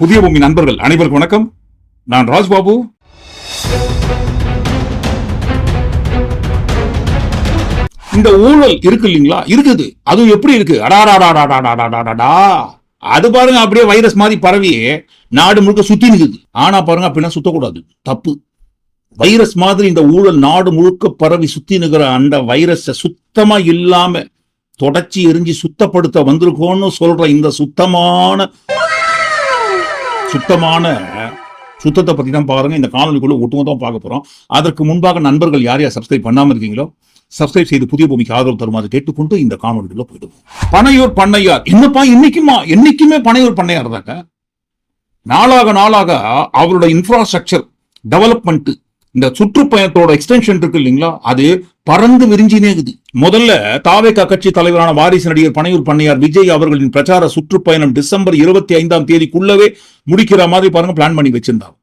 புதிய பூமி நண்பர்கள் அனைவருக்கும் வணக்கம். நான் ராஜ்பாபு. இந்த ஊழல் இருக்கு இல்லைங்களா? இருக்குது. அதுவும் எப்படி இருக்கு? அடாடாடாடாடாடாடாடா அது பாருங்க அப்படியே வைரஸ் மாதிரி பரவி நாடு முழுக்க சுத்தி நிற்குது ஆனா பாருங்க அப்படின்னா சுத்தக்கூடாது. தப்பு. வைரஸ் மாதிரி இந்த ஊழல் நாடு முழுக்க பரவி சுத்தி நிற்கிற அந்த வைரஸை சுத்தமா இல்லாம தொடச்சி எரிஞ்சு சுத்தப்படுத்த வந்திருக்கோன்னு சொல்ற இந்த சுத்தமான சுத்தமான சுத்தத்தை பத்தி தான் பாருங்க. இந்த காணொலிக்குள்ள ஒட்டுமொத்தமா பார்க்க போறோம். அதற்கு முன்பாக நண்பர்கள் யார் யார் சப்ஸ்கிரைப் பண்ணாம இருக்கீங்களோ சப்ஸ்கிரைப் செய்து புதிய பூமிக்கு ஆதரவு தருமாறு கேட்டுக்கொண்டு இந்த காணொலிக்குள்ள போயிடுவோம். பனையூர் பண்ணையார். இன்னப்பா இன்னைக்குமா என்னைக்குமே பனையூர் பண்ணையார் தாங்க. நாளாக நாளாக அவரோட இன்ஃப்ராஸ்ட்ரக்சர் டெவலப்மெண்ட் இந்த சுற்றுப்பயணத்தோட எக்ஸ்டென்ஷன் இருக்கு இல்லைங்களா? அது பறந்து விரிஞ்சினே நேகுது முதல்ல தாவேக கட்சி தலைவரான வாரிசு நடிகர் பனையூர் பண்ணையார் விஜய் அவர்களின் பிரச்சார சுற்றுப்பயணம் டிசம்பர் இருபத்தி ஐந்தாம் தேதிக்குள்ளவே முடிக்கிற மாதிரி பாருங்க பிளான் பண்ணி வச்சிருந்தாங்க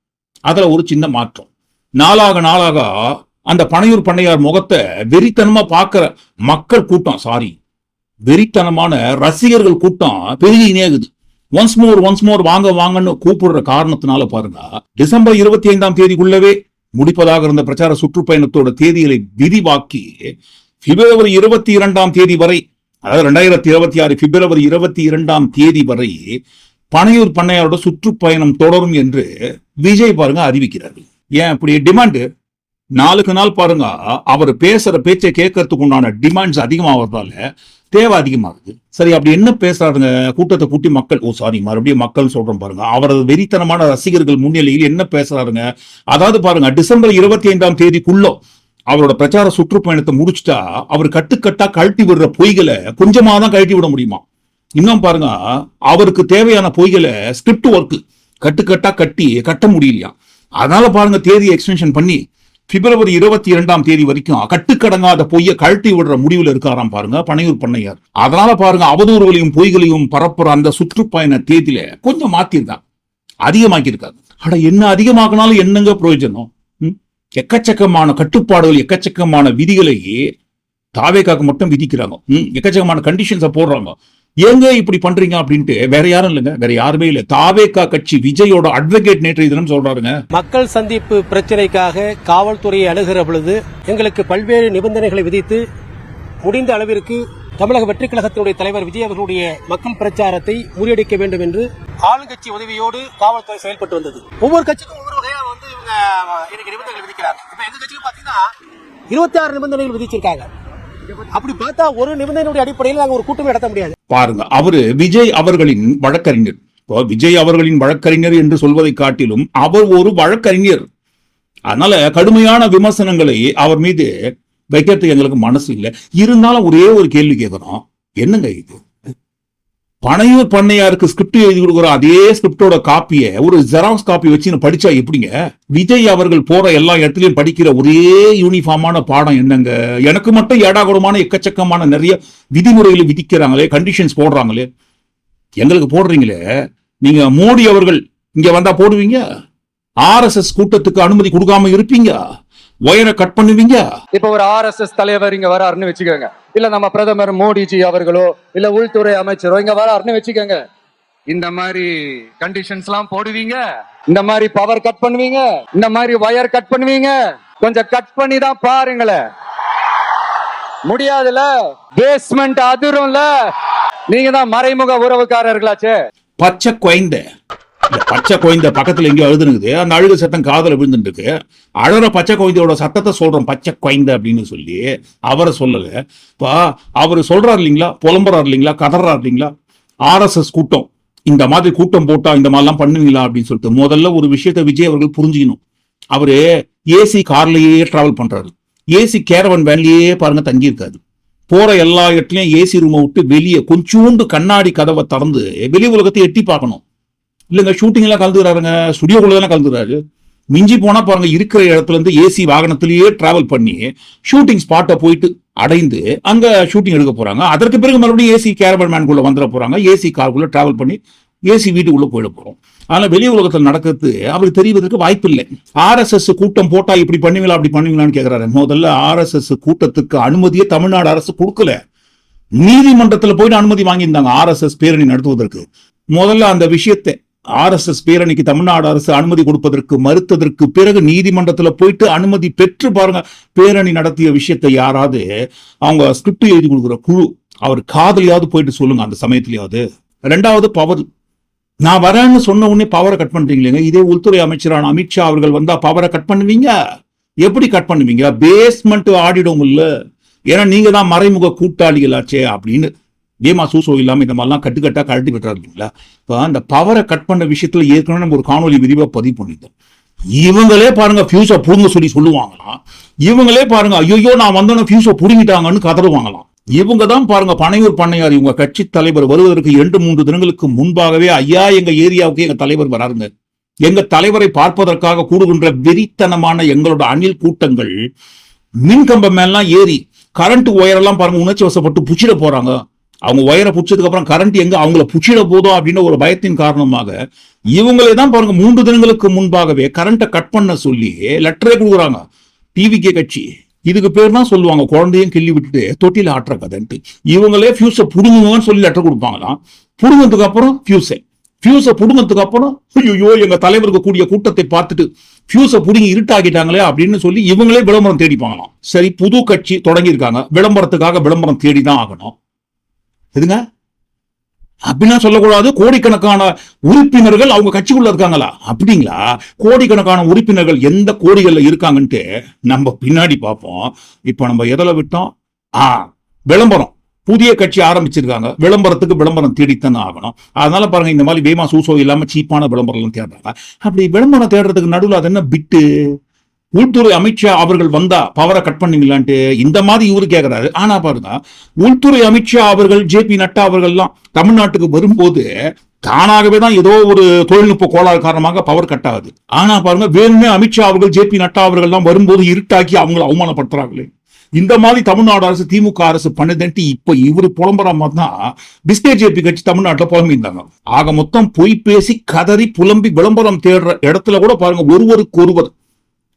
அதுல ஒரு சின்ன மாற்றம். நாளாக நாளாக அந்த பனையூர் பண்ணையார் முகத்தை வெறித்தனமா பார்க்கிற மக்கள் கூட்டம் சாரி வெறித்தனமான ரசிகர்கள் கூட்டம் பெருகினே நேகுது ஒன்ஸ் மோர் ஒன்ஸ் மோர் வாங்க வாங்கன்னு கூப்பிடுற காரணத்தினால பாருங்க டிசம்பர் இருபத்தி ஐந்தாம் தேதிக்குள்ளவே முடிப்பதாக இருந்த பிரச்சார சுற்றுப்பயணத்தோட தேதிகளை விரிவாக்கி பிப்ரவரி இருபத்தி இரண்டாம் தேதி வரை அதாவது ரெண்டாயிரத்தி இருபத்தி ஆறு பிப்ரவரி இருபத்தி இரண்டாம் தேதி வரை பனையூர் பண்ணையாரோட சுற்றுப்பயணம் தொடரும் என்று விஜய் பாருங்க அறிவிக்கிறார். ஏன் இப்படி டிமாண்டு நாளுக்கு நாள் பாருங்க அவர் பேசுற பேச்சை கேட்கறதுக்கு உண்டான டிமாண்ட்ஸ் அதிகமாகிறதால தேவை அதிகமாகுது. சரி அப்படி என்ன பேசுறாருங்க? கூட்டத்தை கூட்டி மக்கள் ஓ சாரி மறுபடியும் மக்கள் சொல்றோம் பாருங்க. அவரது வெறித்தனமான ரசிகர்கள் முன்னிலையில் என்ன பேசுறாருங்க? அதாவது பாருங்க டிசம்பர் இருபத்தி ஐந்தாம் தேதிக்குள்ள அவரோட பிரச்சார சுற்றுப்பயணத்தை முடிச்சுட்டா அவர் கட்டுக்கட்டா கழட்டி விடுற பொய்களை கொஞ்சமா தான் கழட்டி விட முடியுமா? இன்னும் பாருங்க அவருக்கு தேவையான பொய்களை ஸ்கிரிப்ட் ஒர்க்கு கட்டுக்கட்டா கட்டி கட்ட முடியலையா? அதனால பாருங்க தேதி எக்ஸ்டென்ஷன் பண்ணி பிப்ரவரி இருபத்தி இரண்டாம் தேதி வரைக்கும் கட்டுக்கடங்காத பொய்யை கழட்டி விடுற முடிவுல இருக்காராம் பாருங்க பனையூர் பண்ணையார். அதனால பாருங்க அவதூறுகளையும் பொய்களையும் பரப்புற அந்த சுற்றுப்பயண தேதியில கொஞ்சம் மாத்திருந்தான் அதிகமாக்கி இருக்காங்க என்ன அதிகமாக்கினாலும் என்னங்க பிரயோஜனம்? எக்கச்சக்கமான கட்டுப்பாடுகள் எக்கச்சக்கமான விதிகளை தாவேக்காக்கு மட்டும் விதிக்கிறாங்க. எக்கச்சக்கமான கண்டிஷன்ஸை போடுறாங்க. ஏங்க இப்படி பண்றீங்க அப்படின்ட்டு வேற யாரும் இல்லைங்க வேற யாருமே இல்ல. தாவேக்கா கட்சி விஜயோட அட்வொகேட் நேற்றைய தினம் சொல்றாருங்க. மக்கள் சந்திப்பு பிரச்சனைக்காக காவல்துறையை அணுகிற பொழுது எங்களுக்கு பல்வேறு நிபந்தனைகளை விதித்து முடிந்த அளவிற்கு தமிழக வெற்றிக் கழகத்தினுடைய தலைவர் விஜய் அவர்களுடைய மக்கள் பிரச்சாரத்தை முறியடிக்க வேண்டும் என்று ஆளுங்கட்சி உதவியோடு காவல்துறை செயல்பட்டு வந்தது. ஒவ்வொரு கட்சிக்கும் ஒவ்வொரு வகையா வந்து இவங்க எனக்கு நிபந்தனைகள் விதிக்கிறார் இப்ப எங்க கட்சிக்கு பாத்தீங்கன்னா இருபத்தி ஆறு நிபந்தனைகள் விதிச்சிருக்காங்க. அப்படி பார்த்தா ஒரு நிபந்தனையுடைய அடிப்படையில் நாங்க ஒரு கூட்டமே நடத்த முடியாது. பாருங்க அவரு விஜய் அவர்களின் வழக்கறிஞர். இப்போ விஜய் அவர்களின் வழக்கறிஞர் என்று சொல்வதை காட்டிலும் அவர் ஒரு வழக்கறிஞர். அதனால கடுமையான விமர்சனங்களை அவர் மீது வைக்கிறதுக்கு எங்களுக்கு மனசு இல்லை. இருந்தாலும் ஒரே ஒரு கேள்வி கேட்குறோம். என்னங்க இது? பனையூர் பண்ணையாருக்கு ஸ்கிரிப்ட் எழுதி கொடுக்குற அதே ஸ்கிரிப்டோட காப்பியை ஒரு ஜெராக்ஸ் காப்பி வச்சு நான் படிச்சா எப்படிங்க? விஜய் அவர்கள் போற எல்லா இடத்துலையும் படிக்கிற ஒரே யூனிஃபார்மான பாடம் என்னங்க? எனக்கு மட்டும் ஏடாகுடமான எக்கச்சக்கமான நிறைய விதிமுறைகளை விதிக்கிறாங்களே கண்டிஷன்ஸ் போடுறாங்களே. எங்களுக்கு போடுறீங்களே? நீங்க மோடி அவர்கள் இங்க வந்தா போடுவீங்க? ஆர்எஸ்எஸ் கூட்டத்துக்கு அனுமதி கொடுக்காம இருப்பீங்க? ஒயரை கட் பண்ணுவீங்க? இப்ப ஒரு ஆர்எஸ்எஸ் தலைவர் இங்க வராருன்னு வச்சுக்கோங்க. இல்ல நம்ம பிரதமர் மோடிஜி அவர்களோ இல்ல உள்துறை அமைச்சரோ இங்க வராருன்னு வச்சுக்கோங்க. இந்த மாதிரி கண்டிஷன்ஸ் எல்லாம் போடுவீங்க? இந்த மாதிரி பவர் கட் பண்ணுவீங்க? இந்த மாதிரி வயர் கட் பண்ணுவீங்க? கொஞ்சம் கட் பண்ணி தான் பாருங்களேன் முடியாதுல பேஸ்மெண்ட் அதிரும்ல. நீங்க தான் மறைமுக உறவுக்காரர்களாச்சே. பச்சை குழந்தை. பச்சை குழந்தை பக்கத்துல எங்கேயோ அழுதுனுக்குது. அந்த அழுகு சத்தம் காதல விழுந்துட்டு இருக்கு அழற பச்சை குழந்தையோட சத்தத்தை சொல்றோம் பச்சை குழந்தை அப்படின்னு சொல்லி. அவரை சொல்லல. இப்போ அவர் சொல்றாரு இல்லைங்களா? புலம்புறாரு இல்லைங்களா? கதறாரு இல்லைங்களா? ஆர்எஸ்எஸ் கூட்டம். இந்த மாதிரி கூட்டம் போட்டா இந்த மாதிரிலாம் பண்ணுவீங்களா அப்படின்னு சொல்லிட்டு முதல்ல ஒரு விஷயத்தை விஜய் அவர்கள் புரிஞ்சுக்கணும். அவரு ஏசி கார்லயே டிராவல் பண்றாரு. ஏசி கேரவன் வேன்லயே பாருங்க தங்கியிருக்காரு. போற எல்லா இடத்துலயும் ஏசி ரூமை விட்டு வெளியே கொஞ்சோண்டு கண்ணாடி கதவை திறந்து வெளி உலகத்தை எட்டி பார்க்கணும். இல்லைங்க ஷூட்டிங் எல்லாம் கலந்துக்கிறாருங்க. ஸ்டுடியோக்குள்ள தானே கலந்துக்கிறாரு. மிஞ்சி போனால் பாருங்க இருக்கிற இடத்துல இருந்து ஏசி வாகனத்திலேயே டிராவல் பண்ணி ஷூட்டிங் ஸ்பாட்டை போயிட்டு அடைந்து அங்கே ஷூட்டிங் எடுக்க போகிறாங்க அதற்கு பிறகு மறுபடியும் ஏசி கேரவன் மேன்குள்ள வந்துட போகிறாங்க ஏசி காருக்குள்ளே டிராவல் பண்ணி ஏசி வீட்டுக்குள்ளே போயிட போகிறோம் ஆனால் வெளி உலகத்தில் நடக்கிறது அவருக்கு தெரிவதற்கு வாய்ப்பு இல்லை ஆர்எஸ்எஸ் கூட்டம் போட்டால் இப்படி பண்ணுவீங்களா அப்படி பண்ணுவீங்களான்னு கேட்குறாரு முதல்ல ஆர்எஸ்எஸ் கூட்டத்துக்கு அனுமதியை தமிழ்நாடு அரசு கொடுக்கல. நீதிமன்றத்தில் போயிட்டு அனுமதி வாங்கியிருந்தாங்க ஆர்எஸ்எஸ் பேரணி நடத்துவதற்கு. முதல்ல அந்த விஷயத்தை ஆர்எஸ்எஸ் பேரணிக்கு தமிழ்நாடு அரசு அனுமதி கொடுப்பதற்கு மறுத்ததற்கு பிறகு நீதிமன்றத்துல போயிட்டு அனுமதி பெற்று பாருங்க. பேரணி நடத்திய விஷயத்தை யாராவது அவங்க ஸ்கிரிப்ட் எழுதி கொடுக்குற குழு அவர் காதலியாவது போயிட்டு சொல்லுங்க அந்த சமயத்திலயாவது. ரெண்டாவது பவர் நான் வரேன்னு சொன்ன உடனே பவரை கட் பண்றீங்களேங்க. இதே உள்துறை அமைச்சரான அமித்ஷா அவர்கள் வந்தா பவரை கட் பண்ணுவீங்க? எப்படி கட் பண்ணுவீங்க? பேஸ்மெண்ட் ஆடிடும் இல்ல ஏன்னா நீங்க தான் மறைமுக கூட்டாளிகளாச்சே அப்படின்னு ஏமா சூசோ இல்லாமல் இந்த மாதிரிலாம் கட்டுக்கட்டா கழட்டி விட்டுறாரு இல்லைங்களா இப்போ அந்த பவரை கட் பண்ண விஷயத்தில் ஏற்கனவே நம்ம ஒரு காணொலி விரிவாக பதிவு பண்ணிட்டோம் இவங்களே பாருங்க ஃபியூஸை புடுங்க சொல்லி சொல்லுவாங்களாம். இவங்களே பாருங்க ஐயோ நான் வந்தோன்னே ஃபியூஸை புடுங்கிட்டாங்கன்னு கதறுவாங்களாம். இவங்க தான் பாருங்க பனையூர் பண்ணையார் இவங்க கட்சி தலைவர் வருவதற்கு இரண்டு மூன்று தினங்களுக்கு முன்பாகவே ஐயா எங்க ஏரியாவுக்கு எங்க தலைவர் வராருங்க. எங்க தலைவரை பார்ப்பதற்காக கூடுகின்ற வெறித்தனமான எங்களோட அணில் கூட்டங்கள் மின்கம்பம் மேலாம் ஏறி கரண்ட் ஒயரெல்லாம் பாருங்க உணர்ச்சி வசப்பட்டு புச்சிட போறாங்க. அவங்க ஒயரை பிடிச்சதுக்கப்புறம் கரண்ட் எங்க? அவங்கள பிடிச்சிட போதோ அப்படின்னு ஒரு பயத்தின் காரணமாக இவங்களே தான் பாருங்க மூன்று தினங்களுக்கு முன்பாகவே கரண்ட்டை கட் பண்ண சொல்லி லெட்டரே கொடுக்குறாங்க. டிவிகே கட்சி. இதுக்கு பேர் தான் சொல்லுவாங்க குழந்தையும் கிள்ளி விட்டுட்டு தொட்டில ஆட்டுற கதைன்ட்டு. இவங்களே ஃபியூஸை புடுங்குங்கன்னு சொல்லி லெட்டர் கொடுப்பாங்களாம். புடுங்கினதுக்கு அப்புறம் ஃபியூஸை ஃபியூஸை புடுங்கினதுக்கு அப்புறம் ஐயோ எங்க தலைவருக்கு கூடிய கூட்டத்தை பார்த்துட்டு ஃபியூஸை புடுங்கி இருட்டாக்கிட்டாங்களே அப்படின்னு சொல்லி இவங்களே விளம்பரம் தேடிப்பாங்களாம். சரி புது கட்சி தொடங்கியிருக்காங்க. விளம்பரத்துக்காக விளம்பரம் தேடி தான் ஆகணும். எதுங்க? அப்படின்னா சொல்லக்கூடாது கோடிக்கணக்கான உறுப்பினர்கள் அவங்க கட்சிக்குள்ள இருக்காங்களா? அப்படிங்களா? கோடிக்கணக்கான உறுப்பினர்கள் எந்த கோடிகள்ல இருக்காங்கன்ட்டு நம்ம பின்னாடி பார்ப்போம். இப்போ நம்ம எதில் விட்டோம்? ஆ விளம்பரம். புதிய கட்சி ஆரம்பிச்சிருக்காங்க. விளம்பரத்துக்கு விளம்பரம் தேடித்தானே ஆகணும். அதனால பாருங்க இந்த மாதிரி வேமா சூசோ இல்லாமல் சீப்பான விளம்பரம் தேடுறாங்க. அப்படி விளம்பரம் தேடுறதுக்கு நடுவில் அது என்ன பிட்டு? உள்துறை அமித்ஷா அவர்கள் வந்தா பவரை கட் பண்ணீங்களான்ட்டு இந்த மாதிரி இவரு கேட்கிறாரு ஆனா பாருங்க உள்துறை அமித்ஷா அவர்கள் ஜே பி நட்டா அவர்கள்லாம் தமிழ்நாட்டுக்கு வரும்போது தானாகவே தான் ஏதோ ஒரு தொழில்நுட்ப கோளாறு காரணமாக பவர் கட் ஆகுது. ஆனா பாருங்க வேணுமே அமித்ஷா அவர்கள் ஜே பி நட்டா அவர்கள்லாம் வரும்போது இருட்டாக்கி அவங்கள அவமானப்படுத்துறாங்களே. இந்த மாதிரி தமிழ்நாடு அரசு திமுக அரசு பண்ணுதுன்ட்டு இப்ப இவரு புலம்புற மாதிரி தான் பிஸ்கெட் ஜேபி கட்சி தமிழ்நாட்டுல புலம்பியிருந்தாங்க. ஆக மொத்தம் பொய் பேசி கதறி புலம்பி விளம்பரம் தேடுற இடத்துல கூட பாருங்க ஒருவருக்கு ஒருவர்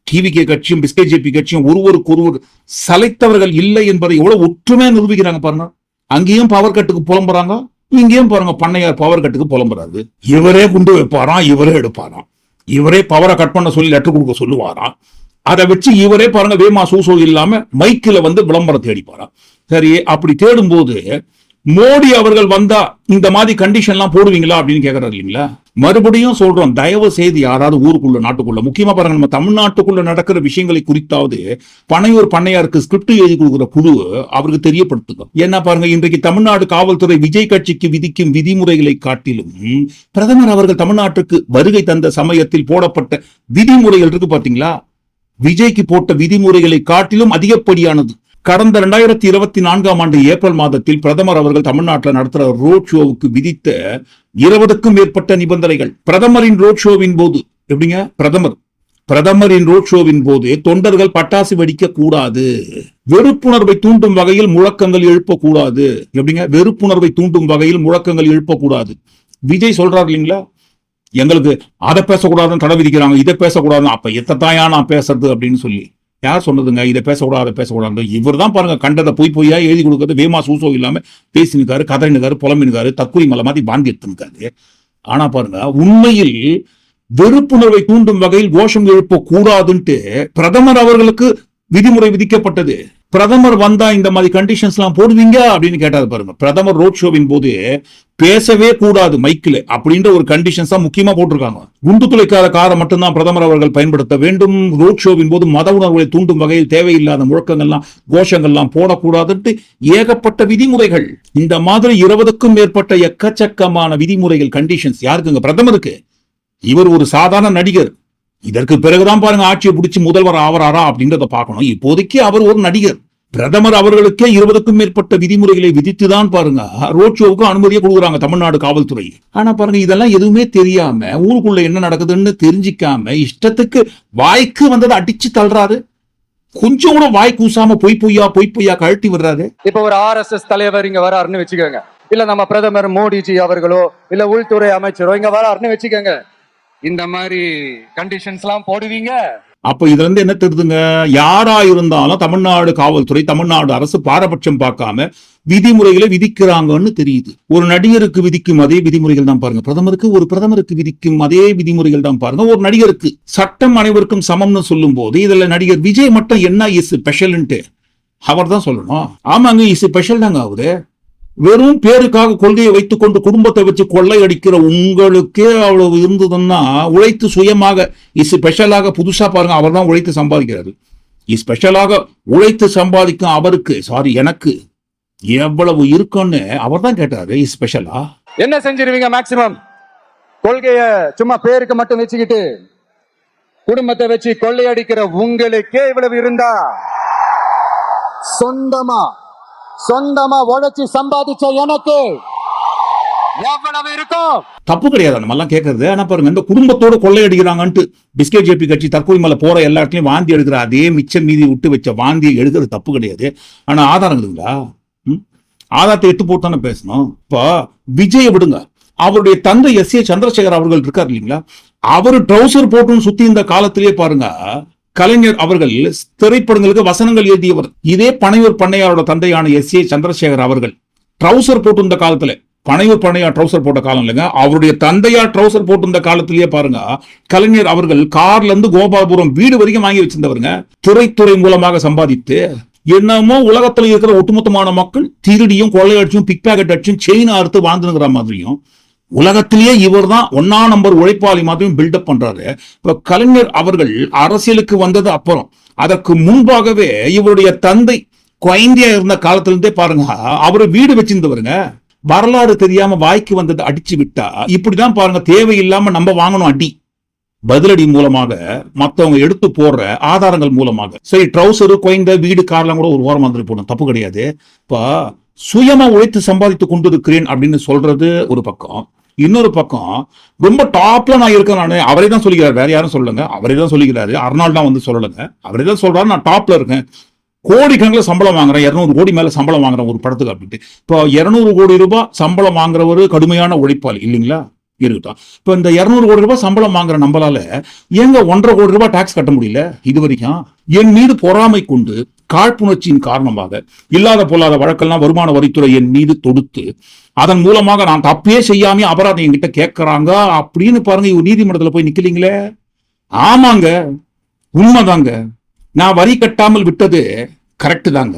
டிவிகே கட்சியும் பிஸ்கேஜேபி கட்சியும் ஒருவருக்கு ஒருவர் சலைத்தவர்கள் இல்லை என்பதை எவ்வளவு ஒற்றுமையா நிரூபிக்கிறாங்க பாருங்க. அங்கேயும் பவர் கட்டுக்கு புலம்புறாங்க இங்கேயும் பாருங்க பண்ணையார் பவர் கட்டுக்கு புலம்புறாரு. இவரே குண்டு வைப்பாராம் இவரே எடுப்பாராம் இவரே பவரை கட் பண்ண சொல்லி லெட்டர் கொடுக்க சொல்லுவாராம் அதை வச்சு இவரே பாருங்க வேமா சூசோ இல்லாம மைக்கில் வந்து விளம்பரம் தேடிப்பாராம் சரி அப்படி தேடும்போது மோடி அவர்கள் வந்தா இந்த மாதிரி கண்டிஷன் எல்லாம் போடுவீங்களா அப்படின்னு கேக்குறாரு இல்லைங்களா? மறுபடியும் சொல்றோம் தயவு செய்து யாராவது ஊருக்குள்ள நாட்டுக்குள்ள முக்கியமா பாருங்க நம்ம தமிழ்நாட்டுக்குள்ள நடக்கிற விஷயங்களை குறித்தாவது பனையூர் பண்ணையாருக்கு ஸ்கிரிப்ட் எழுதி கொடுக்குற குழு அவருக்கு தெரியப்படுத்துங்க என்ன பாருங்க இன்றைக்கு தமிழ்நாடு காவல்துறை விஜய் கட்சிக்கு விதிக்கும் விதிமுறைகளை காட்டிலும் பிரதமர் அவர்கள் தமிழ்நாட்டுக்கு வருகை தந்த சமயத்தில் போடப்பட்ட விதிமுறைகள் இருக்கு பாத்தீங்களா? விஜய்க்கு போட்ட விதிமுறைகளை காட்டிலும் அதிகப்படியானது. கடந்த ரெண்டாயிரத்தி இருபத்தி நான்காம் ஆண்டு ஏப்ரல் மாதத்தில் பிரதமர் அவர்கள் தமிழ்நாட்டில் நடத்துற ரோட் ஷோவுக்கு விதித்த இருபதுக்கும் மேற்பட்ட நிபந்தனைகள். பிரதமரின் ரோட் ஷோவின் போது எப்படிங்க? பிரதமர். பிரதமரின் ரோட் ஷோவின் போது தொண்டர்கள் பட்டாசு வெடிக்க கூடாது. வெறுப்புணர்வை தூண்டும் வகையில் முழக்கங்கள் எழுப்பக்கூடாது. எப்படிங்க? வெறுப்புணர்வை தூண்டும் வகையில் முழக்கங்கள் எழுப்பக்கூடாது. விஜய் சொல்றாரு இல்லைங்களா? எங்களுக்கு அதை பேசக்கூடாதுன்னு தடை விதிக்கிறாங்க இதை பேசக்கூடாதுன்னு. அப்ப எத்தத்தாயா நான் பேசுறது அப்படின்னு சொல்லி. யார் சொன்னதுங்க? இதை பேசக்கூடாது அதை பேசக்கூடாது இவர் தான் பாருங்க கண்டதை பொய் பொய்யா எழுதி கொடுக்கறது வேமா சூசோ இல்லாம பேசினுக்காரு கதறினுக்காரு புலம்பினுக்காரு தக்குரி மலை மாதிரி பாந்தி எடுத்துனுக்காரு. ஆனா பாருங்க உண்மையில் வெறுப்புணர்வை தூண்டும் வகையில் கோஷம் எழுப்ப கூடாதுன்ட்டு பிரதமர் அவர்களுக்கு விதிமுறை விதிக்கப்பட்டது. பிரதமர் வந்தா இந்த மாதிரி கண்டிஷன்ஸ் எல்லாம் போடுவீங்க? அப்படின்னு கேட்டாரு பாருங்க. பிரதமர் ரோட் ஷோவின் போது பேசவே கூடாது மைக்கில் அப்படின்ற ஒரு கண்டிஷன்ஸ் தான் முக்கியமா போட்டிருக்காங்க. குண்டு துளைக்காத காரை மட்டும்தான் பிரதமர் அவர்கள் பயன்படுத்த வேண்டும். ரோட் ஷோவின் போது மத உணர்வுகளை தூண்டும் வகையில் தேவையில்லாத முழக்கங்கள்லாம் கோஷங்கள்லாம் போடக்கூடாதுன்ட்டு ஏகப்பட்ட விதிமுறைகள். இந்த மாதிரி இருபதுக்கும் மேற்பட்ட எக்கச்சக்கமான விதிமுறைகள் கண்டிஷன்ஸ் யாருக்குங்க? பிரதமருக்கு. இவர் ஒரு சாதாரண நடிகர். இதற்கு பிறகுதான் பாருங்க ஆட்சியை பிடிச்சி முதல்வர் ஆவராரா அப்படின்றத பார்க்கணும். இப்போதைக்கு அவர் ஒரு நடிகர். பிரதமர் அவர்களுக்கே இருபதுக்கும் மேற்பட்ட விதிமுறைகளை விதித்துதான் பாருங்க ரோட் ஷோவுக்கு அனுமதியை கொடுக்குறாங்க தமிழ்நாடு காவல்துறை. ஆனா பாருங்க இதெல்லாம் எதுவுமே தெரியாம ஊருக்குள்ள என்ன நடக்குதுன்னு தெரிஞ்சிக்காம இஷ்டத்துக்கு வாய்க்கு வந்ததை அடிச்சு தள்ளுறாரு. கொஞ்சம் கூட வாய் கூசாம பொய் பொய்யா பொய் பொய்யா கழட்டி விடுறாரு. இப்ப ஒரு ஆர்எஸ்எஸ் தலைவர் இங்க வராருன்னு வச்சுக்கோங்க. இல்ல நம்ம பிரதமர் மோடிஜி அவர்களோ இல்ல உள்துறை அமைச்சரோ இங்க வராருன்னு வச்சுக்கோங்க. இந்த மாதிரி கண்டிஷன்ஸ் எல்லாம் போடுவீங்க? அப்ப இதுல இருந்து என்ன தெரியுதுங்க யாரா இருந்தாலும் தமிழ்நாடு காவல்துறை தமிழ்நாடு அரசு பாரபட்சம் பார்க்காம விதிமுறைகளை விதிக்கிறாங்கன்னு தெரியுது. ஒரு நடிகருக்கு விதிக்கும் அதே விதிமுறைகள் தான் பாருங்க. பிரதமருக்கு ஒரு பிரதமருக்கு விதிக்கும் அதே விதிமுறைகள் தான் பாருங்க. ஒரு நடிகருக்கு சட்டம் அனைவருக்கும் சமம்னு சொல்லும் போது இதுல நடிகர் விஜய் மட்டும் என்ன இஸ் ஸ்பெஷல்ன்ட்டு அவர் தான் சொல்லணும். ஆமாங்க இஸ் ஸ்பெஷல் தாங்க அவரு. வெறும் பேருக்காக கொள்கையை வைத்துக்கொண்டு குடும்பத்தை வச்சு கொள்ளையடிக்கிற உங்களுக்கே அவ்வளவு இருந்ததுன்னா உழைத்து சுயமாக ஸ்பெஷலாக புதுசா பாருங்க அவர் தான் உழைத்து சம்பாதிக்கிறாரு. ஸ்பெஷலாக உழைத்து சம்பாதிக்கும் அவருக்கு சாரி எனக்கு எவ்வளவு இருக்குன்னு அவர் தான் கேட்டாரு ஸ்பெஷலா என்ன செஞ்சிருவீங்க மேக்சிமம் கொள்கைய சும்மா பேருக்கு மட்டும் வச்சுக்கிட்டு குடும்பத்தை வச்சு கொள்ளையடிக்கிற உங்களுக்கே இவ்வளவு இருந்தா? சொந்தமா சொந்தமா உழைச்சி சம்பாதிச்ச எனக்கு எவ்வளவு இருக்கும்? தப்பு கிடையாது நம்ம எல்லாம் கேட்கறது. ஆனா பாருங்க இந்த குடும்பத்தோட கொள்ளையடிக்கிறாங்கன்ட்டு பிஸ்கெட் ஜேபி கட்சி தற்கொலை மேல போற எல்லா இடத்துலயும் வாந்தி எடுக்கிற அதே மிச்சம் மீதி விட்டு வச்ச வாந்தியை எடுக்கிறது தப்பு கிடையாது. ஆனா ஆதாரம் இருக்குங்களா ஆதாரத்தை எட்டு போட்டு தானே பேசணும். இப்போ விஜய விடுங்க. அவருடைய தந்தை எஸ் ஏ சந்திரசேகர் அவர்கள் இருக்கார் இல்லைங்களா? அவர் ட்ரௌசர் போட்டுன்னு சுத்தி இந்த காலத்திலேயே பாருங்க கலைஞர் அவர்கள் திரைப்படங்களுக்கு வசனங்கள் எழுதியவர். இதே பனையூர் பண்ணையாரோட தந்தையான எஸ் ஏ சந்திரசேகர் அவர்கள். ட்ரௌசர் போட்டு காலத்துல பனையூர் பண்ணையார் ட்ரௌசர் போட்ட காலம் இல்லைங்க. அவருடைய தந்தையார் ட்ரௌசர் போட்டிருந்த காலத்திலேயே பாருங்க கலைஞர் அவர்கள் கார்ல இருந்து கோபாலபுரம் வீடு வரைக்கும் வாங்கி வச்சிருந்தவருங்க. திரைத்துறை மூலமாக சம்பாதித்து என்னமோ உலகத்துல இருக்கிற ஒட்டுமொத்தமான மக்கள் திருடியும் கொள்ளையடிச்சும் பிக் பேக்கெட் அடிச்சும் செயின் அறுத்து வாழ்ந்துங்கிற மாதிரியும் உலகத்திலேயே இவர் தான் ஒன்னா நம்பர் உழைப்பாளி மாதிரியும் பில்டப் பண்றாரு. இப்ப கலைஞர் அவர்கள் அரசியலுக்கு வந்தது அப்புறம் அதற்கு முன்பாகவே இவருடைய தந்தை குழந்தையா இருந்த காலத்திலிருந்தே பாருங்க அவரு வீடு வச்சிருந்தவருங்க. வரலாறு தெரியாம வாய்க்கு வந்ததை அடிச்சு விட்டா இப்படிதான் பாருங்க தேவையில்லாம நம்ம வாங்கணும் அடி. பதிலடி மூலமாக மத்தவங்க எடுத்து போடுற ஆதாரங்கள் மூலமாக. சரி ட்ரௌசரு குழந்தை வீடு கார்லாம் கூட ஒரு ஓரம் வந்துட்டு போகணும் தப்பு கிடையாது. இப்ப சுயமா உழைத்து சம்பாதித்து கொண்டிருக்கிறேன் அப்படின்னு சொல்றது ஒரு பக்கம். இன்னொரு பக்கம் ரொம்ப டாப்ல நான் இருக்கேன் நான் அவரே தான் சொல்லிக்கிறார். வேற யாரும் சொல்லுங்க அவரே தான் சொல்லிக்கிறாரு. அர்னால் தான் வந்து சொல்லலைங்க. அவரே தான் சொல்றாரு நான் டாப்ல இருக்கேன். கோடிக்கணக்கில் சம்பளம் வாங்குறேன். இரநூறு கோடி மேல சம்பளம் வாங்குறேன் ஒரு படத்துக்கு அப்படின்ட்டு. இப்போ இரநூறு கோடி ரூபாய் சம்பளம் வாங்குறவர் கடுமையான உழைப்பாளி இல்லைங்களா? இருக்கட்டும். இப்போ இந்த இரநூறு கோடி ரூபாய் சம்பளம் வாங்குற நம்மளால எங்க ஒன்றரை கோடி ரூபாய் டாக்ஸ் கட்ட முடியல? இது வரைக்கும். என் மீது பொறாமை கொண்டு காழ்ப்புணர்ச்சியின் காரணமாக இல்லாத பொல்லாத வழக்கெல்லாம் வருமான வரித்துறை என் மீது தொடுத்து அதன் மூலமாக நான் தப்பே செய்யாம அபராதம் என்கிட்ட கேட்கறாங்க அப்படின்னு பாருங்க இவர் நீதிமன்றத்தில் போய் நிக்கலீங்களே? ஆமாங்க உண்மைதாங்க. நான் வரி கட்டாமல் விட்டது கரெக்டு தாங்க.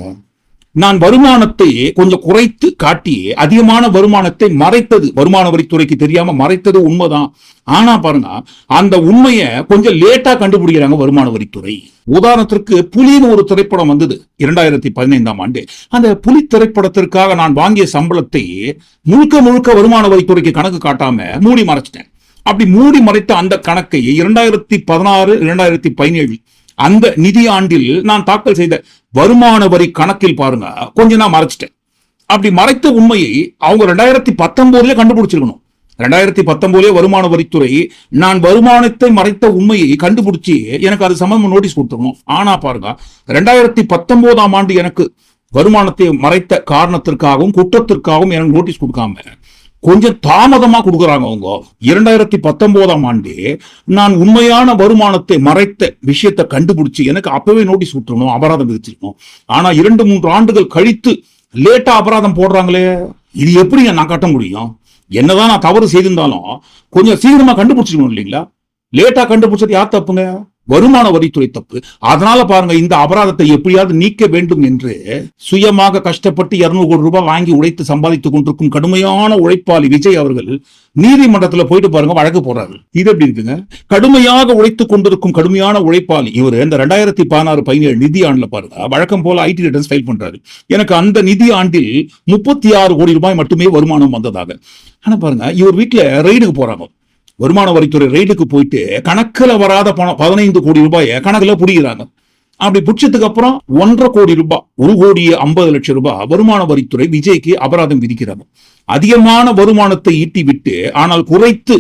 நான் வருமானத்தை கொஞ்சம் குறைத்து காட்டி அதிகமான வருமானத்தை மறைத்தது. வருமான வரித்துறைக்கு தெரியாம மறைத்தது உண்மைதான். ஆனா பாருங்க அந்த உண்மையை கொஞ்சம் லேட்டா கண்டுபிடிக்கிறாங்க வருமான வரித்துறை. உதாரணத்திற்கு புலின்னு ஒரு திரைப்படம் வந்தது இரண்டாயிரத்தி பதினைந்தாம் ஆண்டு. அந்த புலி திரைப்படத்திற்காக நான் வாங்கிய சம்பளத்தை முழுக்க முழுக்க வருமான வரித்துறைக்கு கணக்கு காட்டாம மூடி மறைச்சிட்டேன். அப்படி மூடி மறைத்த அந்த கணக்கை இரண்டாயிரத்தி பதினாறு இரண்டாயிரத்தி பதினேழு அந்த நிதி ஆண்டில் நான் தாக்கல் செய்த வருமான வரி கணக்கில் பாருங்க கொஞ்சம் நான் மறைச்சிட்டேன். அப்படி மறைத்த உண்மையை அவங்க ரெண்டாயிரத்தி பத்தொன்பதுல கண்டுபிடிச்சிருக்கணும். ரெண்டாயிரத்தி பத்தொன்பதுல வருமான வரித்துறை நான் வருமானத்தை மறைத்த உண்மையை கண்டுபிடிச்சி எனக்கு அது சம்பந்தமா நோட்டீஸ் கொடுத்துருக்கணும் ஆனா பாருங்க ரெண்டாயிரத்தி பத்தொன்பதாம் ஆண்டு எனக்கு வருமானத்தை மறைத்த காரணத்திற்காகவும் குற்றத்திற்காகவும் எனக்கு நோட்டீஸ் கொடுக்காம கொஞ்சம் தாமதமா கொடுக்குறாங்க அவங்க. இரண்டாயிரத்தி பத்தொன்பதாம் ஆண்டு நான் உண்மையான வருமானத்தை மறைத்த விஷயத்தை கண்டுபிடிச்சு எனக்கு அப்பவே நோட்டீஸ் விட்டுருணும் அபராதம் விதிச்சிருக்கணும். ஆனா இரண்டு மூன்று ஆண்டுகள் கழித்து லேட்டா அபராதம் போடுறாங்களே. இது எப்படிங்க நான் கட்ட முடியும்? என்னதான் நான் தவறு செய்திருந்தாலும் கொஞ்சம் சீக்கிரமா கண்டுபிடிச்சிக்கணும் இல்லைங்களா? லேட்டா கண்டுபிடிச்சது யார் தப்புங்க? வருமான வரித்துறை தப்பு. அதனால பாருங்க இந்த அபராதத்தை எப்படியாவது நீக்க வேண்டும் என்று சுயமாக கஷ்டப்பட்டு இருநூறு கோடி ரூபாய் வாங்கி உழைத்து சம்பாதித்துக் கொண்டிருக்கும் கடுமையான உழைப்பாளி விஜய் அவர்கள் நீதிமன்றத்துல போயிட்டு பாருங்க வழக்கு போறாரு இது எப்படி இருக்குங்க? கடுமையாக உழைத்துக் கொண்டிருக்கும் கடுமையான உழைப்பாளி இவர் இந்த ரெண்டாயிரத்தி பதினாறு பதினேழு நிதி ஆண்டுல பாருங்க வழக்கம் போல ஐடி ரிட்டர்ன்ஸ் ஃபைல் பண்றாரு. எனக்கு அந்த நிதி ஆண்டில் முப்பத்தி ஆறு கோடி ரூபாய் மட்டுமே வருமானம் வந்ததாக. ஆனா பாருங்க இவர் வீட்டுல ரைடுக்கு போறாங்க. வருமான வரித்துறை ரெய்டுக்கு போயிட்டு கணக்குல வராத பணம் பதினைந்து கோடி ரூபாயை கணக்குல புடிக்கிறாங்க. அப்படி பிடிச்சதுக்கு அப்புறம் ஒன்றரை கோடி ரூபாய் ஒரு கோடி ஐம்பது லட்சம் ரூபாய் வருமான வரித்துறை விஜய்க்கு அபராதம் விதிக்கிறாங்க அதிகமான வருமானத்தை ஈட்டி விட்டு ஆனால் குறைத்து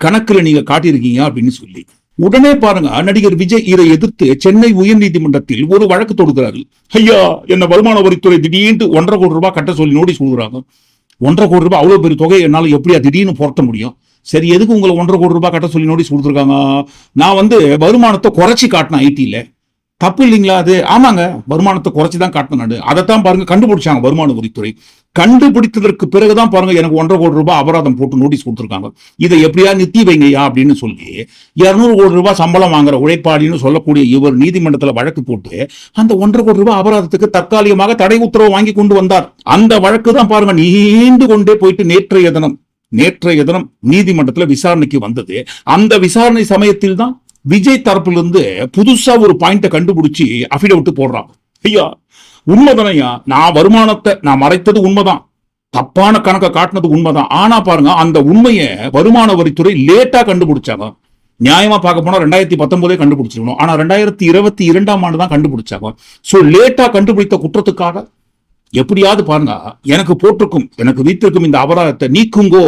கணக்குல நீங்க காட்டியிருக்கீங்க அப்படின்னு சொல்லி. உடனே பாருங்க நடிகர் விஜய் இதை எதிர்த்து சென்னை உயர்நீதிமன்றத்தில் ஒரு வழக்கு தொடுக்கிறார்கள் ஐயா என்ன வருமான வரித்துறை திடீர்னு ஒன்றரை கோடி ரூபாய் கட்ட சொல்லி நோட்டீஸ் கொடுக்குறாங்க. ஒன்றரை கோடி ரூபாய் அவ்வளவு பெரிய தொகை என்னால எப்படியா திடீர்னு புரட்ட முடியும்? சரி எதுக்கு உங்களை ஒன்றரை கோடி ரூபாய் கட்ட சொல்லி நோட்டீஸ் கொடுத்துருக்காங்க? நான் வந்து வருமானத்தை குறைச்சி காட்டினேன் ஐடியில் தப்பு இல்லைங்களா அது? ஆமாங்க வருமானத்தை குறைச்சி தான் காட்டினேன் அதைத்தான் பாருங்க கண்டுபிடிச்சாங்க வருமான வரித்துறை. கண்டுபிடித்ததற்கு பிறகுதான் பாருங்க எனக்கு ஒன்றரை கோடி ரூபாய் அபராதம் போட்டு நோட்டீஸ் கொடுத்துருக்காங்க. இதை எப்படியா நித்தி வைங்கய்யா அப்படின்னு சொல்லி இருநூறு கோடி ரூபாய் சம்பளம் வாங்குற உழைப்பாளின்னு சொல்லக்கூடிய இவர் நீதிமன்றத்தில் வழக்கு போட்டு அந்த ஒன்றரை கோடி ரூபாய் அபராதத்துக்கு தற்காலிகமாக தடை உத்தரவு வாங்கி கொண்டு வந்தார். அந்த வழக்கு தான் பாருங்க நீண்டு கொண்டே போயிட்டு நேற்றைய தினம். நேற்றைய தினம் நீதிமன்றத்தில் விசாரணைக்கு வந்தது. அந்த விசாரணை சமயத்தில் தான் விஜய் தரப்பிலிருந்து புதுசா ஒரு பாயிண்ட கண்டுபிடிச்சு அபிடவிட்டு போடுறாங்க ஐயா உண்மைதானையா நான் வருமானத்தை நான் மறைத்தது உண்மைதான். தப்பான கணக்கை காட்டினது உண்மைதான். ஆனா பாருங்க அந்த உண்மையை வருமான வரித்துறை லேட்டா கண்டுபிடிச்சாங்க. நியாயமா பார்க்க போனா ரெண்டாயிரத்தி பத்தொன்பதே கண்டுபிடிச்சிருக்கணும். ஆனா ரெண்டாயிரத்தி இருபத்தி இரண்டாம் ஆண்டு தான் கண்டுபிடிச்சாங்க. சோ லேட்டா கண்டுபிடித்த குற்றத்துக்காக எப்படியாவது பாருங்க எனக்கு போட்டிருக்கும் எனக்கு வீட்டிருக்கும் இந்த அபராதத்தை நீக்குங்கோ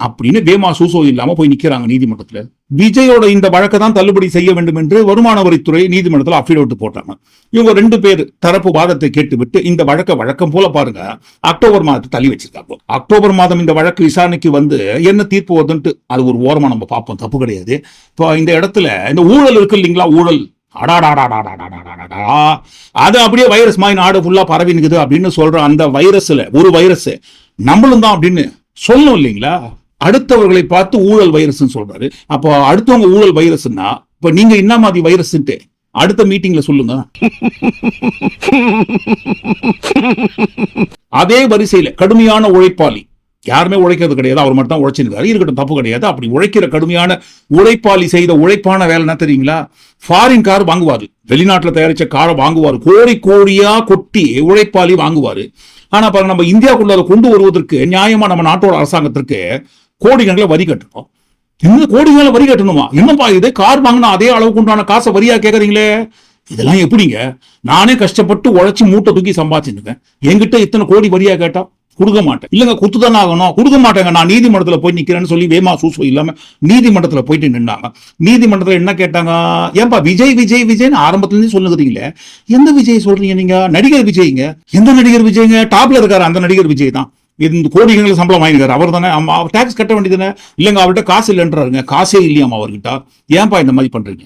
அப்படின்னு வேமா சூசோ இல்லாம போய் நிக்கிறாங்க நீதிமன்றத்துல. விஜயோட இந்த வழக்கை தான் தள்ளுபடி செய்ய வேண்டும் என்று வருமான வரித்துறை நீதிமன்றத்தில் அஃபிடவிட் போட்டாங்க. இவங்க ரெண்டு பேர் தரப்பு வாதத்தை கேட்டுவிட்டு இந்த வழக்கை வழக்கம் போல பாருங்க அக்டோபர் மாதத்தை தள்ளி வச்சிருக்காங்க. அக்டோபர் மாதம் இந்த வழக்கு விசாரணைக்கு வந்து என்ன தீர்ப்பு வருதுன்ட்டு அது ஒரு ஓரமா நம்ம பார்ப்போம் தப்பு கிடையாது. இப்போ இந்த இடத்துல இந்த ஊழல் இருக்கு இல்லைங்களா ஊழல்? அடாடாடாடாடாடாடாடாடா. அது அப்படியே வைரஸ் மாதிரி நாடு ஃபுல்லா பரவி நிக்குது அப்படின்னு சொல்ற அந்த வைரஸ்ல ஒரு வைரஸ் நம்மளும் தான் அப்படின்னு சொல்லணும் இல்லைங்களா? அடுத்தவர்களை பார்த்து ஊழல் வைரஸ்னு சொல்றாரு. அப்போ அடுத்தவங்க ஊழல் வைரஸ்னா இப்ப நீங்க என்ன மாதிரி வைரஸ்ன்ட்டு அடுத்த மீட்டிங்ல சொல்லுங்க. அதே வரிசையில கடுமையான உழைப்பாளி. யாருமே உழைக்கிறது கிடையாது. அவர் மட்டும் தான் உழைச்சிருக்காரு. இருக்கட்டும் தப்பு கிடையாது. அப்படி உழைக்கிற கடுமையான உழைப்பாளி செய்த உழைப்பான வேலை என்ன தெரியுங்களா? ஃபாரின் கார் வாங்குவாரு. வெளிநாட்டுல தயாரிச்ச காரை வாங்குவாரு. கோடி கோடியா கொட்டி உழைப்பாளி வாங்குவாரு. ஆனா பாருங்க நம்ம இந்தியாவுக்குள்ள அதை கொண்டு வருவதற்கு நியாயமா நம்ம நாட்டோட அரசாங்கத்திற்கு கோடிக்கணக்கில் வரி கட்டணும். இந்த கோடிகளை வரி கட்டணுமா? என்னப்பா இது? கார் வாங்கினா அதே அளவுக்கு உண்டான காசை வரியா கேக்குறீங்களே? இதெல்லாம் எப்படிங்க? நானே கஷ்டப்பட்டு உழைச்சி மூட்டை தூக்கி சம்பாதிச்சுருக்கேன் என்கிட்ட இத்தனை கோடி வரியா கேட்டா? கொடுக்க மாட்டேன் இல்லங்க குத்துதானே ஆகணும். கொடுக்க மாட்டேங்க நான் நீதிமன்றத்துல போய் நிக்கிறேன்னு சொல்லி வேமா சூசோ இல்லாமல் நீதிமன்றத்தில் போயிட்டு நின்றாங்க நீதிமன்றத்துல என்ன கேட்டாங்க? ஏன்பா விஜய் விஜய் விஜய்னு ஆரம்பத்துலேருந்து சொல்லுகிறீங்களே எந்த விஜய் சொல்றீங்க நீங்க? நடிகர் விஜய்ங்க. எந்த நடிகர் விஜய்ங்க? டாப்ல இருக்காரு அந்த நடிகர் விஜய் தான். இந்த கோடிகள் சம்பளம் வாங்கிருக்காரு அவர் தானே. அவர் டாக்ஸ் கட்ட வேண்டியதுதானே. இல்லைங்க அவர்கிட்ட காசு இல்லைன்றாருங்க. காசே இல்லையாமா அவர்கிட்ட. ஏன்பா இந்த மாதிரி பண்றீங்க?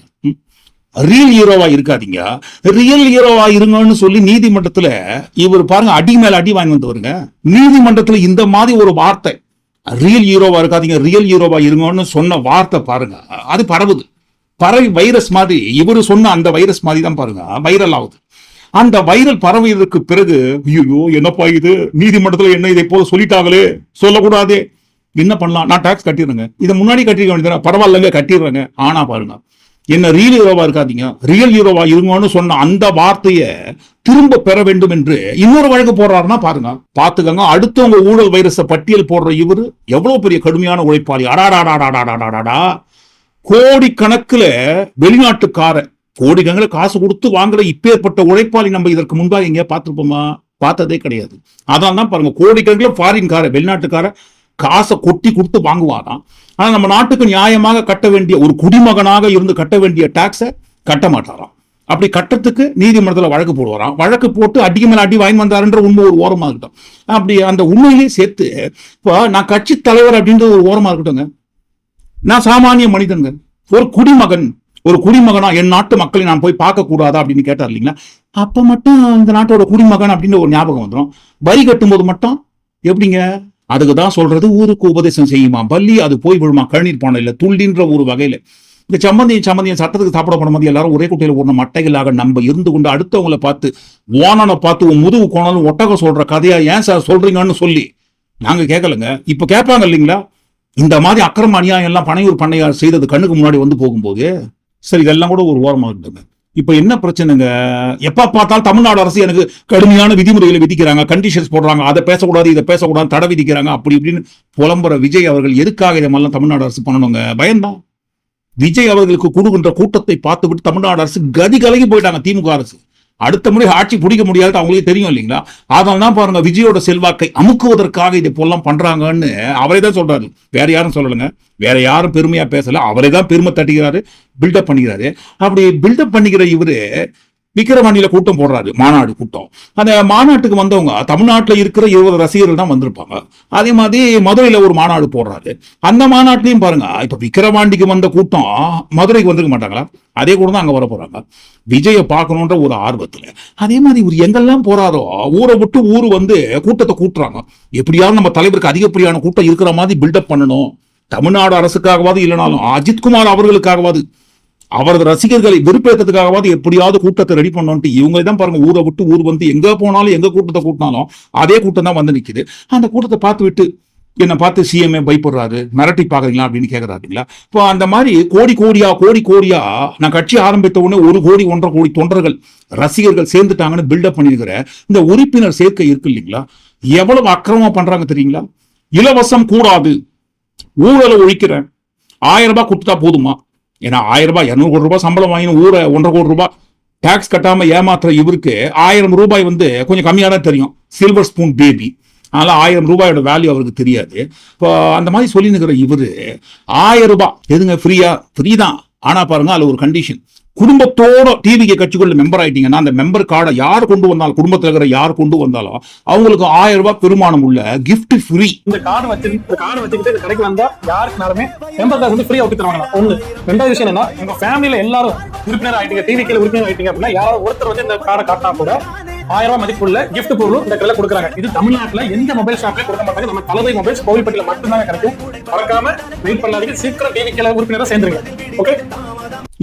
ரியல் ஹீரோவா இருக்காதீங்க. ரியல் ஹீரோவா இருங்கன்னு சொல்லி நீதிமன்றத்துல இவர் பாருங்க அடி மேல அடி வாங்கி வந்து வருங்க நீதிமன்றத்துல இந்த மாதிரி ஒரு வார்த்தை. ரியல் ஹீரோவா இருக்காதீங்க ரியல் ஹீரோவா இருங்கன்னு சொன்ன வார்த்தை பாருங்க. அது பரவுது. பரவி வைரஸ் மாதிரி இவரு சொன்ன அந்த வைரஸ் மாதிரி தான் பாருங்க. வைரல் ஆகுது. அந்த வைரல் பரவியதற்கு பிறகு ஐயோ என்னப்பா இது? நீதிமன்றத்துல என்ன இதை போல சொல்லிட்டாங்களே? சொல்லக்கூடாதே. என்ன பண்ணலாம்? நான் டாக்ஸ் கட்டிடுறேங்க. இதை முன்னாடி கட்டிருக்க வேண்டியது பரவாயில்லங்க கட்டிடுறேங்க. ஆனா பாருங்க என்ன ரியல் ஹீரோவா இருக்காதீங்க. ரியல் ஹீரோவா இருங்கன்னு சொன்ன அந்த வார்த்தையை திரும்ப பெற வேண்டும் என்று இன்னொரு வழக்கு போடுறாருன்னா பாருங்க. பாத்துக்கங்க அடுத்தவங்க ஊழல் வைரஸ பட்டியல் போடுற இவரு எவ்வளவு பெரிய கடுமையான உழைப்பாளி. அடாடாடாடாடாடாடாடா. கோடி கணக்குல வெளிநாட்டுக்கார கோடிக்கணக்கில் காசு கொடுத்து வாங்குற இப்பேற்பட்ட உழைப்பாளி நம்ம இதற்கு முன்பாக எங்கேயா பார்த்திருப்போமா? பார்த்ததே கிடையாது. அதான் தான் பாருங்க. கோடிக்கணக்கில் ஃபாரின்கார வெளிநாட்டுக்கார காசை கொட்டி கொடுத்து வாங்குவாராம் ஆனால் நம்ம நாட்டுக்கு நியாயமாக கட்ட வேண்டிய ஒரு குடிமகனாக இருந்து கட்ட வேண்டிய டாக்ஸை கட்ட மாட்டாராம். அப்படி கட்டத்துக்கு நீதிமன்றத்தில் வழக்கு போடுவாராம். வழக்கு போட்டு அடிக்கு மேலே அடி வாங்கி வந்தாருன்ற உண்மை ஒரு ஓரமாக இருக்கட்டும். அப்படி அந்த உண்மையிலேயே சேர்த்து இப்போ நான் கட்சி தலைவர் அப்படின்றது ஒரு ஓரமாக இருக்கட்டும்ங்க. நான் சாமானிய மனிதனுங்க. ஒரு குடிமகன் ஒரு குடிமகனா என் நாட்டு மக்களை நான் போய் பார்க்கக்கூடாதா அப்படின்னு கேட்டார் இல்லைங்களா? அப்போ மட்டும் இந்த நாட்டோட குடிமகன் அப்படின்னு ஒரு ஞாபகம் வந்துடும் வரி கட்டும்போது மட்டும் எப்படிங்க? அதுக்கு தான் சொல்றது ஊருக்கு உபதேசம் செய்யுமா பள்ளி அது போய் விழுமா? கழநீர் பானையில துள்ளின்ற ஒரு வகையில. இந்த சம்மந்தியும் சம்மந்தியும் சட்டத்துக்கு சாப்பிட போன மாதிரி எல்லாரும் ஒரே குட்டையில் ஒரு மட்டைகளாக நம்ம இருந்து கொண்டு அடுத்தவங்களை பார்த்து ஓனனை பார்த்து உன் முதுகு கோணலும் ஒட்டகம் சொல்ற கதையா ஏன் சார் சொல்றீங்கன்னு சொல்லி. நாங்க கேட்கலங்க இப்ப கேட்பாங்க இல்லைங்களா? இந்த மாதிரி அக்கிரம அநியாயம் எல்லாம் பனையூர் பண்ணையார் செய்தது கண்ணுக்கு முன்னாடி வந்து போகும்போது சரி இதெல்லாம் கூட ஒரு ஓரமாக இருக்குங்க. இப்ப என்ன பிரச்சனைங்க? எப்ப பார்த்தாலும் தமிழ்நாடு அரசு எனக்கு கடுமையான விதிமுறைகளை விதிக்கிறாங்க கண்டிஷன்ஸ் போடுறாங்க அதை பேசக்கூடாது இதை பேசக்கூடாது தடை விதிக்கிறாங்க அப்படி இப்படின்னு புலம்புற விஜய் அவர்கள் எதுக்காக இதெல்லாம் தமிழ்நாடு அரசு பண்ணணுங்க? பயம்தான். விஜய் அவர்களுக்கு கொடுக்கின்ற கூட்டத்தை பார்த்துவிட்டு தமிழ்நாடு அரசு கதி கலகி போயிட்டாங்க திமுக அரசு. அடுத்த முறை ஆட்சி பிடிக்க முடியாது அவங்களுக்கு தெரியும் இல்லைங்களா? அதனால தான் பாருங்க விஜயோட செல்வாக்கை அமுக்குவதற்காக இதை போலாம் பண்றாங்கன்னு அவரே தான் சொல்றாரு. வேற யாரும் சொல்லலைங்க. வேற யாரும் பெருமையா பேசல. அவரே தான் பெருமை தட்டுகிறாரு பில்டப் பண்ணிக்கிறாரு. அப்படி பில்டப் பண்ணிக்கிற இவரு விக்கிரவாண்டியில கூட்டம் போடுறாரு மாநாடு கூட்டம். அந்த மாநாட்டுக்கு வந்தவங்க தமிழ்நாட்டுல இருக்கிற இருபது ரசிகர்கள் தான் வந்திருப்பாங்க. அதே மாதிரி மதுரையில ஒரு மாநாடு போடுறாரு. அந்த மாநாட்டிலையும் பாருங்க இப்போ விக்கிரவாண்டிக்கு வந்த கூட்டம் மதுரைக்கு வந்திருக்க மாட்டாங்களா? அதே கூட தான் அங்க வர போறாங்க. விஜயை பார்க்கணுன்ற ஒரு ஆர்வத்துல. அதே மாதிரி இவர் எங்கெல்லாம் போறாரோ ஊரை விட்டு ஊர் வந்து கூட்டத்தை கூட்டுறாங்க. எப்படியாவது நம்ம தலைவருக்கு அதிகப்படியான கூட்டம் இருக்கிற மாதிரி பில்டப் பண்ணணும். தமிழ்நாடு அரசுக்காகவாது இல்லைனாலும் அஜித்குமார் அவர்களுக்காகவாது அவரது ரசிகர்களை வெறுப்பேற்றதுக்காகவாது எப்படியாவது கூட்டத்தை ரெடி பண்ணோன்ட்டு இவங்க தான் பாருங்க ஊரை விட்டு ஊர் வந்து எங்க போனாலும் எங்க கூட்டத்தை கூட்டினாலும் அதே கூட்டம் தான் வந்து நிக்குது. அந்த கூட்டத்தை பார்த்து விட்டு என்னை பார்த்து சிஎம்ஏ பயப்படுறாரு மிரட்டி பாக்குறீங்களா அப்படின்னு கேக்குறாருங்களா இப்போ அந்த மாதிரி கோடி கோடியா கோடி கோடியா நான் கட்சி ஆரம்பித்த உடனே ஒரு கோடி ஒன்றரை கோடி தொண்டர்கள் ரசிகர்கள் சேர்ந்துட்டாங்கன்னு பில்டப் பண்ணியிருக்கிற இந்த உறுப்பினர் சேர்க்கை இருக்கு இல்லைங்களா? எவ்வளவு அக்கிரமம் பண்றாங்க தெரியுங்களா? இலவசம் கூடாது. ஊழலை ஒழிக்கிறேன். ஆயிரம் ரூபாய் கொடுத்தா போதுமா? ஏன்னா ஆயிரம் ரூபாய் இரநூறு கோடி ரூபாய் சம்பளம் வாங்கின ஊரை ஒன்றரை கோடி ரூபாய் டாக்ஸ் கட்டாமல் ஏமாத்துற இவருக்கு ஆயிரம் ரூபாய் வந்து கொஞ்சம் கம்மியாக தான் தெரியும். சில்வர் ஸ்பூன் பேபி அதனால் ஆயிரம் ரூபாயோட வேல்யூ அவருக்கு தெரியாது. இப்போ அந்த மாதிரி சொல்லி இவர் இவரு ஆயிரம் ரூபாய். எதுங்க ஃப்ரீயா ஃப்ரீ தான். ஆனால் பாருங்க அதில் ஒரு கண்டிஷன் குடும்பத்தோட டிவிக்கு கட்சிக்குள்ள மெம்பர் ஆயிட்டீங்கன்னா அந்த மெம்பர் கார்டை யார் கொண்டு வந்தாலும் குடும்பத்தில் இருக்கிற யார் கொண்டு வந்தாலும் அவங்களுக்கு ஆயிரம் ரூபாய் பெருமானம் உள்ள கிஃப்ட் ஃப்ரீ இந்த கார்டு வச்சு இந்த கார்டு வச்சுக்கிட்டு இந்த கடைக்கு வந்தா யாருக்குனாலுமே மெம்பர் கார்டு வந்து ஃப்ரீயா ஒட்டி தருவாங்க ஒண்ணு. ரெண்டாவது விஷயம் என்ன உங்க ஃபேமிலியில எல்லாரும் உறுப்பினர் ஆயிட்டீங்க டிவிக்கு உறுப்பினர் ஆயிட்டீங்க அப்படின்னா யாராவது ஒருத்தர் வந்து இந்த கார்டை காட்டினா கூட ஆயிரம் ரூபாய் மதிப்புள்ள கிஃப்ட் பொருளும் இந்த கடையில் கொடுக்குறாங்க. இது தமிழ்நாட்டில் எந்த மொபைல் ஷாப்லயும் கொடுக்க மாட்டாங்க. நம்ம தலைமை மொபைல்ஸ் கோவில்பட்டியில் மட்டும்தான் கிடைக்கும். மறக்காம வெயிட் பண்ணாதீங்க. சீக்கிரம் டிவி கீழ உறுப்பினராக சேர்ந்துருங்க. ஓகே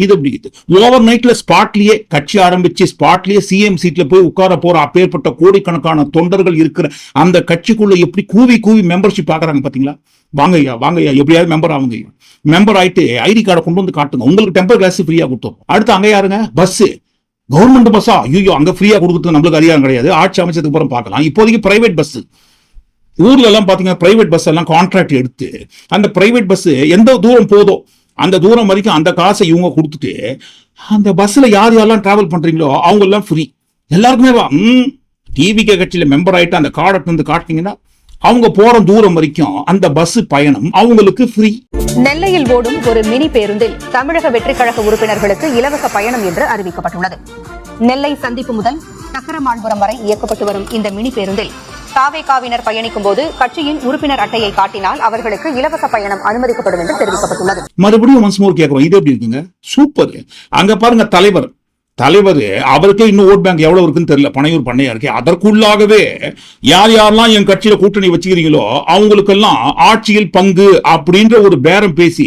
இது அப்படி இது ஓவர் நைட்ல ஸ்பாட்லயே கட்சி ஆரம்பிச்சு ஸ்பாட்லயே சிஎம் சீட்ல போய் உட்கார போற அப்பேற்பட்ட கோடிக்கணக்கான தொண்டர்கள் இருக்கிற அந்த கட்சிக்குள்ள எப்படி கூவி கூவி மெம்பர்ஷிப் பாக்குறாங்க பாத்தீங்களா? வாங்கய்யா வாங்கய்யா எப்படியாவது மெம்பர் ஆகுங்க ஐயா. மெம்பர் ஆயிட்டு ஐடி கார்டை கொண்டு வந்து காட்டுங்க. உங்களுக்கு டெம்பர் கிளாஸ் ஃப்ரீயா கொடுத்தோம். அடுத்து அங்க யாருங்க? பஸ் கவர்மெண்ட் பஸ்ஸா ஐயோ அங்க ஃப்ரீயா கொடுக்குறது நம்மளுக்கு அதிகாரம் கிடையாது. ஆட்சி அமைச்சதுக்கு அப்புறம் பார்க்கலாம். இப்போதைக்கு பிரைவேட் பஸ் ஊர்ல எல்லாம் பாத்தீங்கன்னா பிரைவேட் பஸ் எல்லாம் கான்ட்ராக்ட் எடுத்து அந்த பிரைவேட் பஸ் எந்த தூரம் போதோ அந்த தூரம் வரைக்கும் அந்த காசை இவங்க கொடுத்துட்டு அந்த பஸ்ல யார் யாரெல்லாம் டிராவல் பண்றீங்களோ அவங்க எல்லாம் ஃப்ரீ எல்லாருக்குமே வா. ம். டிவிகே கட்சியில மெம்பர் ஆயிட்டு அந்த கார்டை வந்து காட்டினீங்கன்னா அவங்க போற தூரம் வரைக்கும் அந்த பஸ் பயணம் அவங்களுக்கு ஃப்ரீ நெல்லையில் ஓடும் ஒரு மினி பேருந்தில் தமிழக வெற்றிக் கழக உறுப்பினர்களுக்கு இலவச பயணம் என்று அறிவிக்கப்பட்டுள்ளது. நெல்லை சந்திப்பு முதல் சக்கரமாண்புரம் வரை இயக்கப்பட்டு வரும் இந்த மினி பேருந்தில் தாவேகாவினர் பயணிக்கும் போது கட்சியின் உறுப்பினர் அட்டையை காட்டினால் அவர்களுக்கு இலவச பயணம் அனுமதிக்கப்படும் என்று தெரிவிக்கப்பட்டுள்ளது. மறுபடியும் ஒன்ஸ் மோர் கேட்கிறோம் இது எப்படி இருக்குங்க? சூப்பர். அங்க பாருங்க தலைவர். தலைவர் அவருக்கே இன்னும் ஓட் பேங்க் எவ்வளவு இருக்குன்னு தெரியல. பனையூர் பண்ணையா இருக்கு அதற்குள்ளாகவே யார் யாரெல்லாம் என் கட்சியில கூட்டணி வச்சுக்கிறீங்களோ அவங்களுக்கெல்லாம் ஆட்சியில் பங்கு அப்படின்ற ஒரு பேரம் பேசி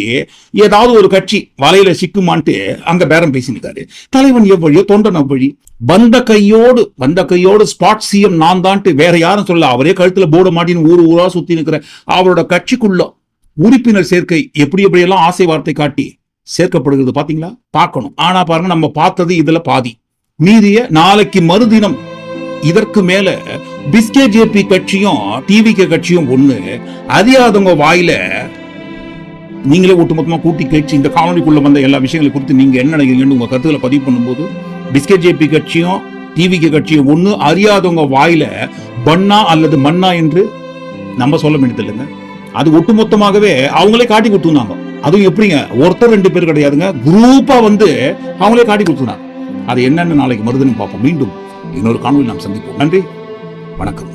ஏதாவது ஒரு கட்சி வலையில சிக்குமான்ட்டு அங்க பேரம் பேசினிருக்காரு தலைவன் எவ்வழியோ தொண்டன் அவ்வழி வந்த கையோடு வந்த கையோடு ஸ்பாட் சிஎம் நான் தான்ட்டு வேற யாரும் சொல்ல அவரே கழுத்துல போர்டு மாட்டின்னு ஊர் ஊரா சுத்தி நிற்கிற அவரோட கட்சிக்குள்ள உறுப்பினர் சேர்க்கை எப்படி எப்படியெல்லாம் ஆசை வார்த்தை காட்டி சேர்க்கப்படுகிறது பாத்தீங்களா? பார்க்கணும். ஆனா பாருங்க நம்ம பார்த்தது இதுல பாதி. மீதிய நாளைக்கு மறுதினம். இதற்கு மேல பிஸ்கே ஜேபி கட்சியும் டிவிகே கட்சியும் ஒண்ணு. அறியாதவங்க வாயில நீங்களே ஒட்டுமொத்தமா கூட்டி கேட்டு இந்த காணொலிக்குள்ள வந்த எல்லா விஷயங்களை குறித்து நீங்க என்ன நினைக்கிறீங்கன்னு உங்க கருத்துக்களை பதிவு பண்ணும்போது பிஸ்கே ஜேபி கட்சியும் டிவிகே கட்சியும் ஒண்ணு அறியாதவங்க வாயில பண்ணா அல்லது மன்னா என்று நம்ம சொல்ல வேண்டியது இல்லைங்க அது ஒட்டுமொத்தமாகவே அவங்களே காட்டி கொடுத்துருந்தாங்க. அதுவும் எப்படிங்க? ஒருத்தர் ரெண்டு பேர் கிடையாதுங்க. குரூப்பா வந்து அவங்களே காட்டி கொடுத்துருந்தாங்க. அது என்னென்ன நாளைக்கு மருதுன்னு பார்ப்போம். மீண்டும் இன்னொரு காணொலி நாம் சந்திப்போம். நன்றி. வணக்கம்.